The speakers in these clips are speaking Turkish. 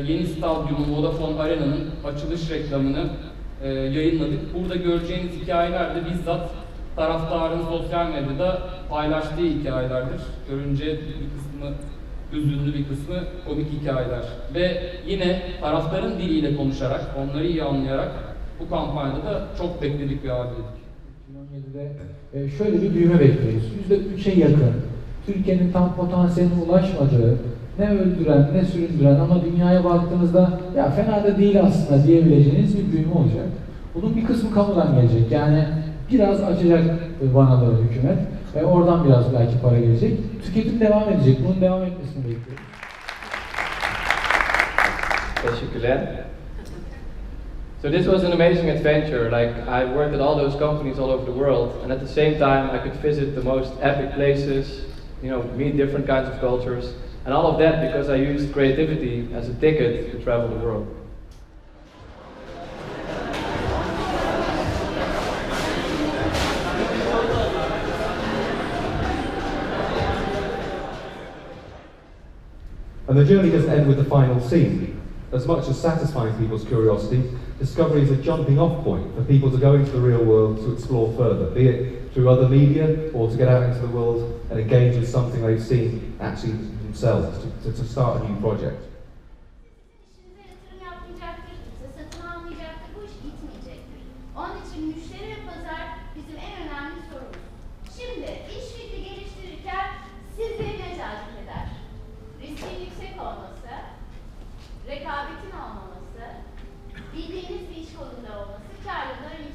Ee, yeni stadyumu Vodafone Arena'nın açılış reklamını e, yayınladık. Burada göreceğiniz hikayeler de bizzat taraftarın sosyal medyada paylaştığı hikayelerdir. Görünce bir kısmı üzünlü bir kısmı komik hikayeler. Ve yine taraftarın diliyle konuşarak, onları iyi anlayarak bu kampanyada da çok bekledik bir abidik. 2017'de şöyle bir büyüme bekliyoruz. %3'e yakın Türkiye'nin tam potansiyeline ulaşmadığı ne öldüren ne süründüren ama dünyaya baktığınızda ya fena da değil aslında diyebileceğiniz bir büyüme olacak. Bunun bir kısmı kamudan gelecek. Yani biraz açacak vanaları hükümet ve oradan biraz belki para gelecek. Tüketim devam edecek. Bunun devam etmesini bekliyoruz. Teşekkürler. So this was an amazing adventure. Like I worked at all those companies all over the world, and at the same time I could visit the most epic places, you know, meet different kinds of cultures, and all of that because I used creativity as a ticket to travel the world. And the journey doesn't end with the final scene. As much as satisfying people's curiosity, discovery is a jumping off point for people to go into the real world to explore further, be it through other media or to get out into the world and engage with something they've seen actually themselves, to, to, to start a new project. Rekabetin olmaması, bildiğiniz bir iş kolunda olması, karlılığın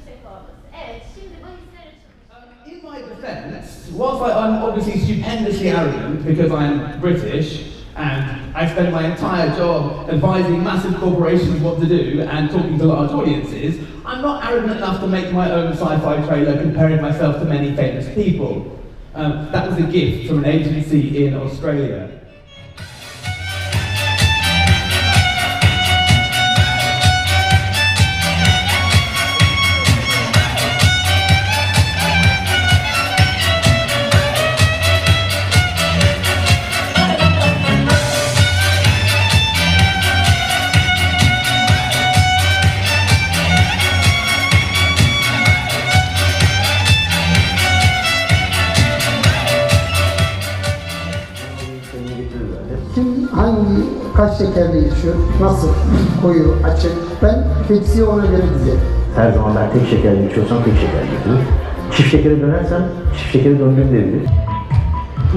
whilst I, I'm obviously stupendously arrogant because I'm British and I spend my entire job advising massive corporations what to do and talking to large audiences, I'm not arrogant enough to make my own sci-fi trailer comparing myself to many famous people. Um, that was a gift from an agency in Australia. Kaç şekerle içiyor, nasıl, koyu, açık, ben tepsiyi ona göre dizerim. Her zaman ben tek şeker içiyorsam tek şeker götürür. Çift şekere dönersem çift şekere döndüğüm de bilir.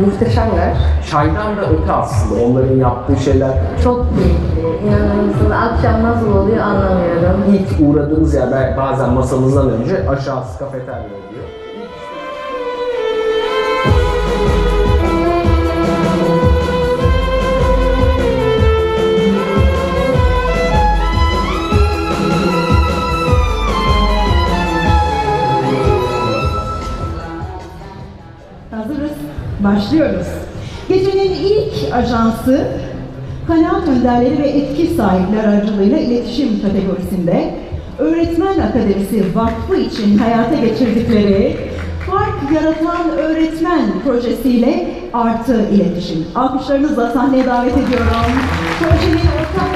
Muhteşemler. Çaydan da öte aslında onların yaptığı şeyler. Çok keyifli. İnanır mısınız? Akşam nasıl oluyor anlamıyorum. İlk uğradığımız yer bazen masamızdan önce aşağısı kafeterya oluyor. Başlıyoruz. Gecenin ilk ajansı kanal önderleri ve etki sahipleri aracılığıyla iletişim kategorisinde Öğretmen Akademisi Vakfı için hayata geçirdikleri Fark Yaratan Öğretmen projesiyle artı iletişim. Alkışlarınızla sahneye davet ediyorum. Projenin ortak